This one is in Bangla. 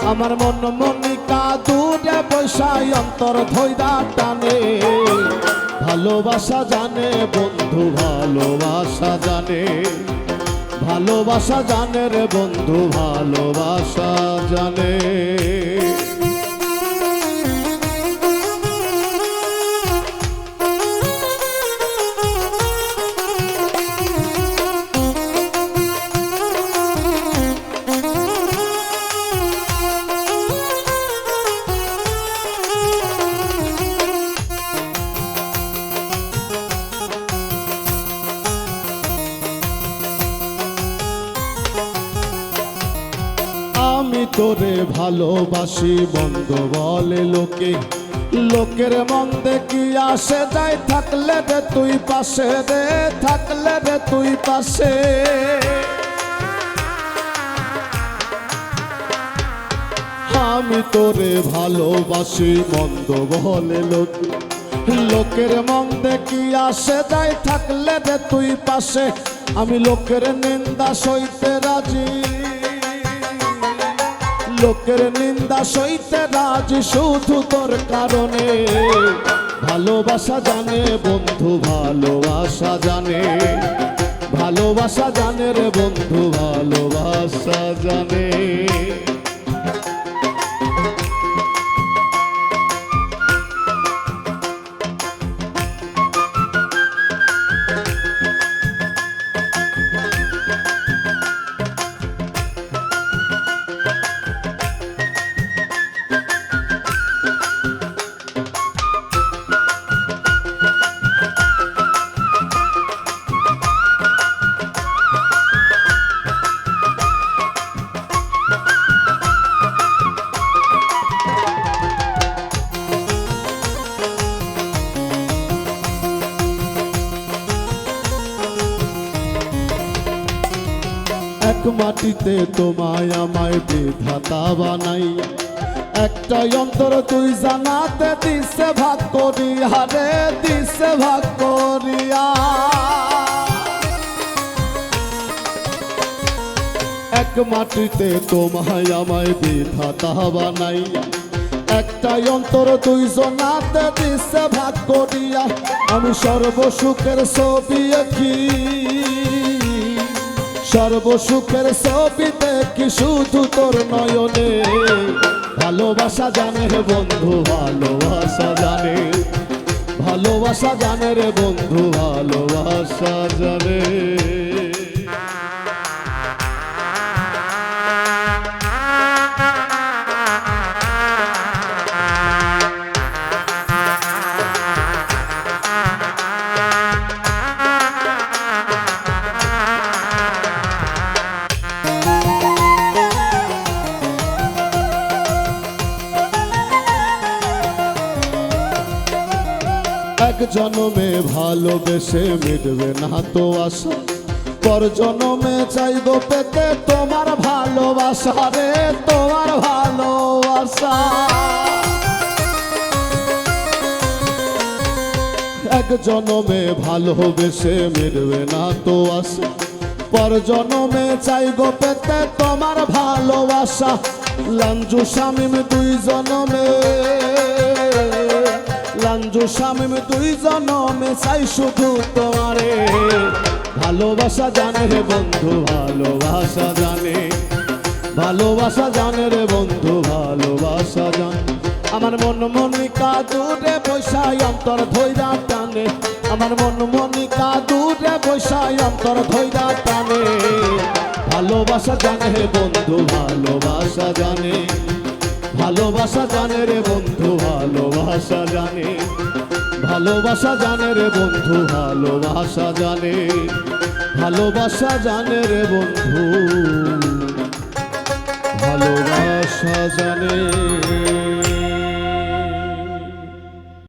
আমার মন মনিকা দূরে বৈশাই অন্তর ধৈরা টানে। ভালোবাসা জানে বন্ধু, ভালোবাসা জানে। ভালোবাসা জানে রে বন্ধু, ভালোবাসা জানে। আমি তোরে ভালোবাসি, বন্ধ বলে লোকে। লোকের মন দেখি আসে, যাই থাকলে রে তুই পাশে রে, থাকলে রে তুই পাশে। আমি তোরে ভালোবাসি মন্দ বলে লোক। লোকের মন্দে দেখি আসে, যাই থাকলে রে তুই পাশে। আমি লোকের নিন্দা সইতে রাজি। লোকের নিন্দা সইতে রাজ শুধু তোর কারণে। ভালোবাসা জানে বন্ধু, ভালোবাসা জানে। ভালোবাসা জানে রে বন্ধু, ভালোবাসা জানে। এক মাটিতে তোমায় আমায় বিধাতা বানাই। একটা অন্তর তুই জানাতে দিছে ভাগ করিয়া রে, দিছে ভাগ করিয়া। এক মাটিতে তোমায় আমায় বিধাতা বানাই। একটা অন্তর তুই জনাতে দিছে ভাগ করিয়া। আমি সর্বসুখের ছবি আঁকি। সর্বসুখের ছবিতে কি শুধু তোর নয়নে। ভালোবাসা জানে রে বন্ধু, ভালোবাসা জানে। ভালোবাসা জানে রে বন্ধু, ভালোবাসা জানে। এক জনমে ভালোবেসে মিটবে না তো আশা। পর জনমে চাইব পেতে তোমার ভালোবাসা রে, তোমার ভালোবাসা। এক জনমে ভালোবেসে মিটবে না তো আশা। পর জনমে চাইব পেতে তোমার ভালোবাসা। লাঞ্জু স্বামী দুই জনমে স্বামী, দুই জনমে চাই শুধু তোমারে। ভালোবাসা জানে রে বন্ধু, ভালোবাসা জানে। ভালোবাসা জানে রে বন্ধু, ভালোবাসা জানে। আমার মন মনিকা দূরে বৈশাই অন্তর ধৈরা টানে। আমার মন মনিকা দূরে বৈশাই অন্তর ধৈরা টানে। ভালোবাসা জানে রে বন্ধু, ভালোবাসা জানে। ভালোবাসা জানে রে বন্ধু, ভালোবাসা জানে। ভালোবাসা জানে রে বন্ধু, ভালোবাসা জানে। ভালোবাসা জানে রে বন্ধু, ভালোবাসা জানে।